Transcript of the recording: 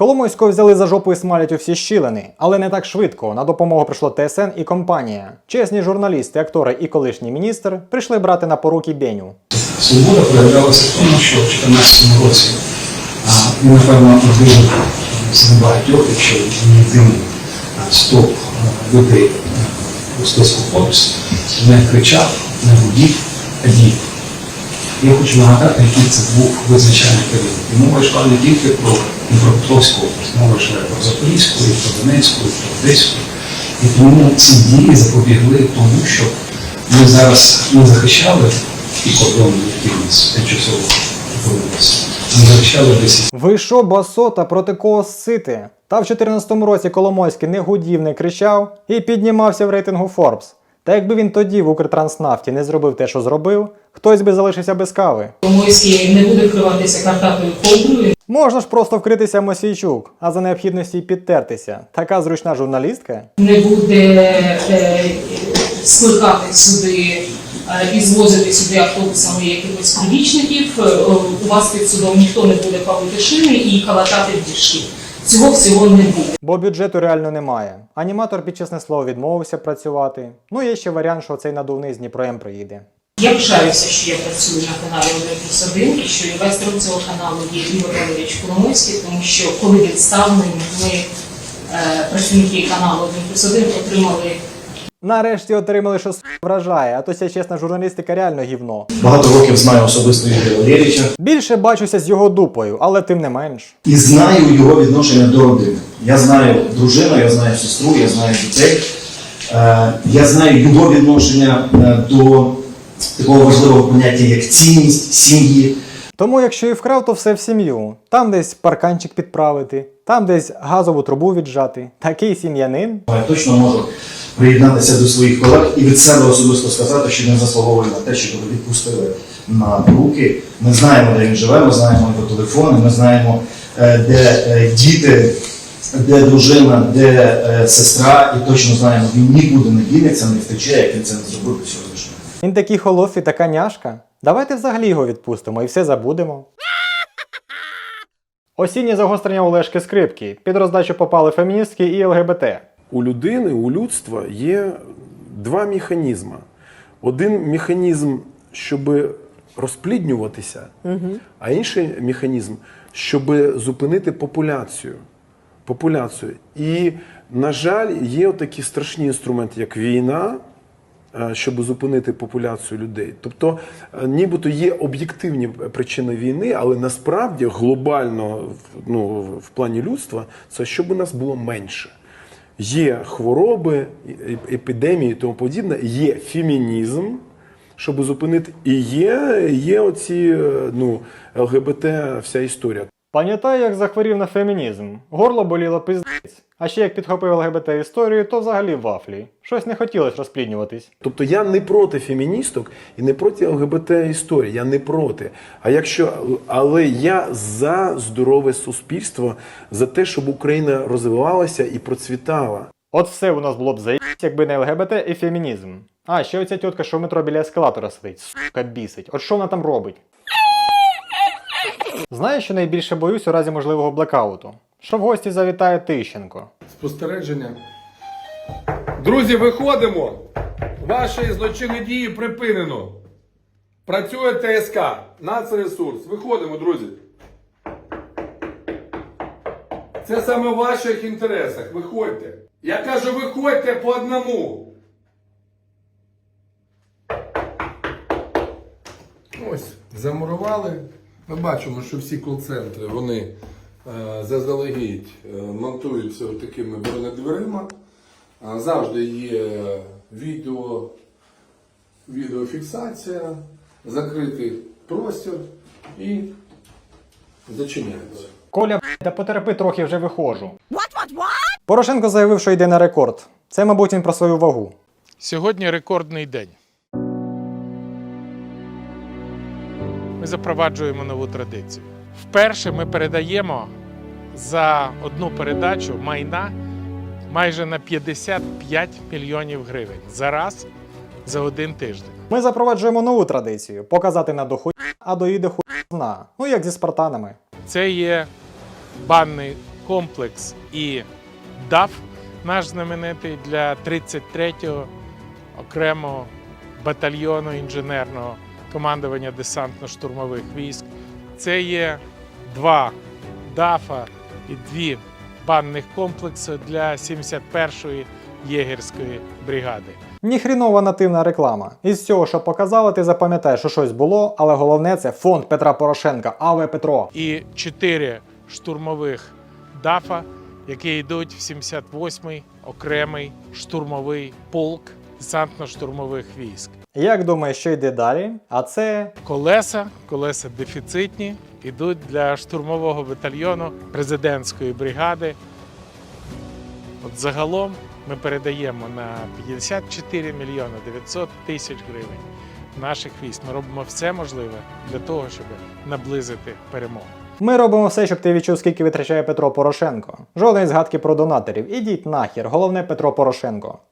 Коломойського взяли за жопу і смалять у всі щілини, але не так швидко. На допомогу прийшло ТСН і компанія. Чесні журналісти, актори і колишній міністр прийшли брати на поруки Беню. Свобода проявлялася в тому, що в 2014 році він, напевно, один з небагатьох, якщо не а, з людей у списку Forbes, не кричав, не гудів, а діяв. Я хочу нагадати, який це був визначальний період. І мова йшла не тільки про Дніпропетровську область, мова йшла про Запорізьку, і про Донецьку, і про Одеську. І тому ці дії запобігли тому, що ми зараз не захищали і кордони, які в нас тимчасово опинилися. Ми захищали десь Ви що, басота, проти кого сити? Та в 14-му році Коломойський не гудів, не кричав і піднімався в рейтингу Forbes. Та якби він тоді в Укртранснафті не зробив те, що зробив, хтось би залишився без кави. Коломойський не буде вкриватися картатою ковдрою, Можна ж просто вкритися Мосійчук, а за необхідності й підтертися. Така зручна журналістка. не буде е, скликати сюди е, і звозити сюди автобусами якихось прибічників. Е, У вас під судом ніхто не буде палити шини і калатати діжки. Цього всього не буде. Бо бюджету реально немає. Аніматор під чесне слово відмовився працювати. Ну є ще варіант, що цей надувний з Дніпром приїде. Я пишаюся, що я працюю на каналі 1 плюс 1 і що інвестором цього каналу є Ігор Валерійович Коломойський, тому що коли відставлені, ми, е, працівники каналу 1 плюс 1, отримали Нарешті отримали, що с** вражає, а то ця чесна журналістика реально гівно. Багато років знаю особисто Ігоря Валерійовича Більше бачуся з його дупою, але тим не менш. і знаю його відношення до родини. Я знаю дружину, я знаю сестру, я знаю дітей. Е, Я знаю його відношення е, до такого важливого поняття, як цінність сім'ї. Тому, якщо і вкрав, то все в сім'ю. Там десь парканчик підправити, там десь газову трубу віджати. Такий сім'янин. Я точно можу приєднатися до своїх колег і від себе особисто сказати, що він заслуговує на те, щоб його відпустили на руки. Ми знаємо, де він живе, ми знаємо його телефони, ми знаємо, е, де е, діти, де дружина, де е, сестра, і точно знаємо, він нікуди не дінеться, не втече, як він це не зробив до сьогоднішнього. Він такий холоф і така няшка. Давайте взагалі його відпустимо і все забудемо. Осіннє загострення Олешки скрипки. Під роздачу попали феміністки і ЛГБТ. у людини, у людства є два механізми. Один механізм, щоб розпліднюватися, а інший механізм, щоб зупинити популяцію. популяцію. І, на жаль, є такі страшні інструменти, як війна, щоб зупинити популяцію людей. Тобто, е, нібито є об'єктивні причини війни, але насправді глобально ну, в плані людства це щоб у нас було менше. Є хвороби, е- епідемії і тому подібне, є фемінізм, щоб зупинити, і є, є оці е, ну, ЛГБТ, вся історія. Пам'ятаю, як захворів на фемінізм. Горло боліло пиздець. А ще як підхопив ЛГБТ історію, то взагалі вафлі. Щось не хотілося розпліднюватись. Тобто я не проти феміністок і не проти ЛГБТ історії. Я не проти. А якщо але я за здорове суспільство, за те, щоб Україна розвивалася і процвітала. От все у нас було б заїбсь, якби не ЛГБТ і фемінізм. А, ще оця тітка, що в метро біля ескалатора сидить. Сука бісить. От що вона там робить? Знаєш, що найбільше боюсь у разі можливого блекауту? Що в гості завітає Тищенко. спостереження. Друзі, виходимо. Ваші злочинні дії припинено. Працює ТСК, Нацресурс. Виходимо, друзі. Це саме в ваших інтересах. Виходьте. Я кажу, виходьте по одному. Ось, замурували. Ми бачимо, що всі кол-центри вони е, заздалегідь е, монтуються такими бронедверима. Завжди є відео, відеофіксація, закритий простір і зачиняється. Коля, та потерпи трохи вже виходжу. Порошенко заявив, що йде на рекорд. Це, мабуть, він про свою вагу. Сьогодні рекордний день. Ми запроваджуємо нову традицію. Вперше ми передаємо за одну передачу майна майже на 55 мільйонів гривень за раз за один тиждень. Ми запроваджуємо нову традицію показати на дохуй, а доїде хуй. Ну як зі спартанами. Це є банний комплекс і ДАФ, наш знаменитий для 33-го окремого батальйону інженерного командування десантно-штурмових військ. Це є два ДАФа і дві банних комплекси для 71-ї єгерської бригади. Ніхрінова нативна реклама. Із цього, що показали, ти запам'ятаєш, що щось було, але головне це фонд Петра Порошенка, Аве Петро. і чотири штурмових ДАФа, які йдуть в 78-й окремий штурмовий полк десантно-штурмових військ. Як думаєш, що йде далі? А це Колеса, колеса дефіцитні, йдуть для штурмового батальйону президентської бригади. От загалом ми передаємо на 54 мільйони 900 тисяч гривень наших військ. Ми робимо все можливе для того, щоб наблизити перемогу. Ми робимо все, щоб ти відчув, скільки витрачає Петро Порошенко. Жодної згадки про донаторів. Ідіть нахер, головне Петро Порошенко.